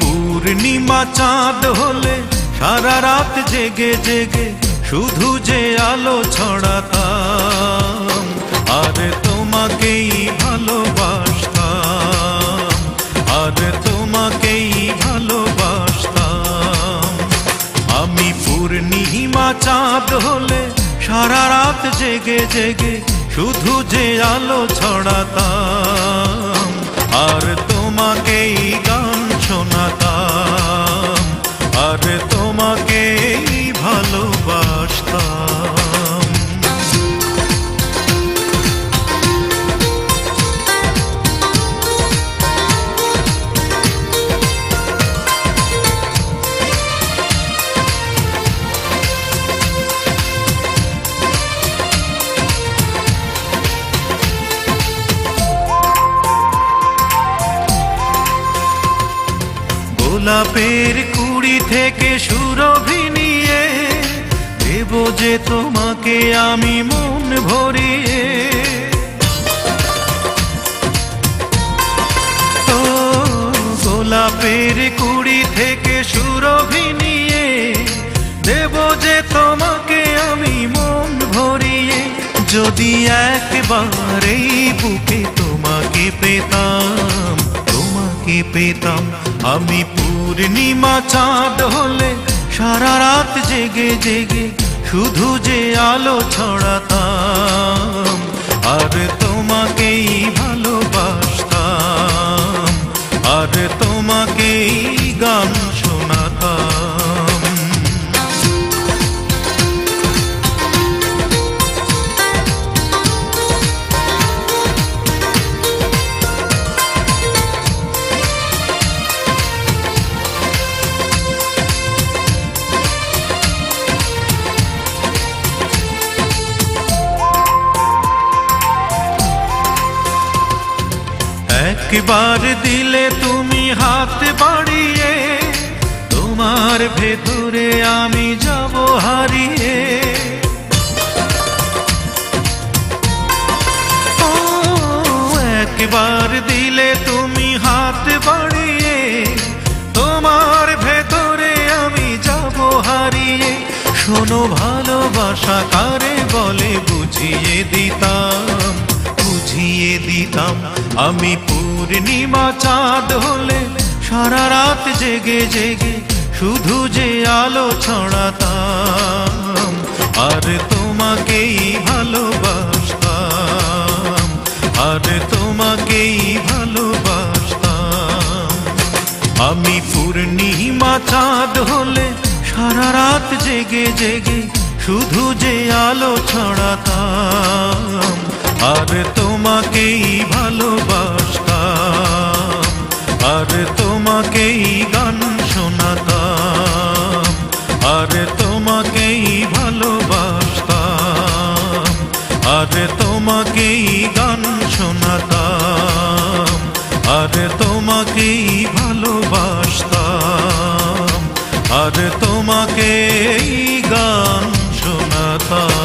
পূর্ণিমা চাঁদ হলে সারা রাত জেগে জেগে শুধু যে আলো ছড়াতাম, আর তোমাকেই ভালোবাসতাম, আর তোমাকেই ভালোবাসতাম। আমি পূর্ণিমা চাঁদ হলে সারা রাত জেগে জেগে শুধু যে আলো ছড়াতাম, আর তোমাকেই গোলাপের কুড়ি থেকে সুরভি নিয়ে দেব যে তোমাকে আমি মন ভরিয়ে। ও গোলাপের কুড়ি থেকে সুরভি নিয়ে দেব যে তোমাকে আমি মন ভরিয়ে। যদি একবার এই বুকে তোমাকে পেতাম তোমাকে পেতাম। আমি পূর্ণিমা চাঁদ হলে সারা রাত জেগে জেগে শুধু যে আলো ছড়াতাম। একবার দিলে তুমি হাত বাড়িয়ে তোমার ভেতরে আমি যাব হারিয়ে। ও, একবার দিলে তুমি হাত বাড়িয়ে তোমার ভেতরে আমি যাব হারিয়ে। শোনো ভালোবাসা কারে বলে? বুঝিয়ে দিতাম বুঝিয়ে দিতাম আমি পূর্ণিমা চাঁদ হলে সারা রাত জেগে জেগে শুধু যে আলো ছড়াতাম, আর তোমাকেই ভালোবাসতাম, আর তোমাকেই ভালোবাসতাম। আমি পূর্ণিমা চাঁদ হলে সারা রাত জেগে জেগে শুধু যে আলো ছড়াতাম, আর তোমাকেই ভালোবাসতাম আর তোমাকেই গান শোনাতাম, আর তোমাকেই ভালোবাসতাম, আর তোমাকেই গান শোনাতাম, আর তোমাকেই ভালোবাসতাম, আর তোমাকেই গান শোনাতাম।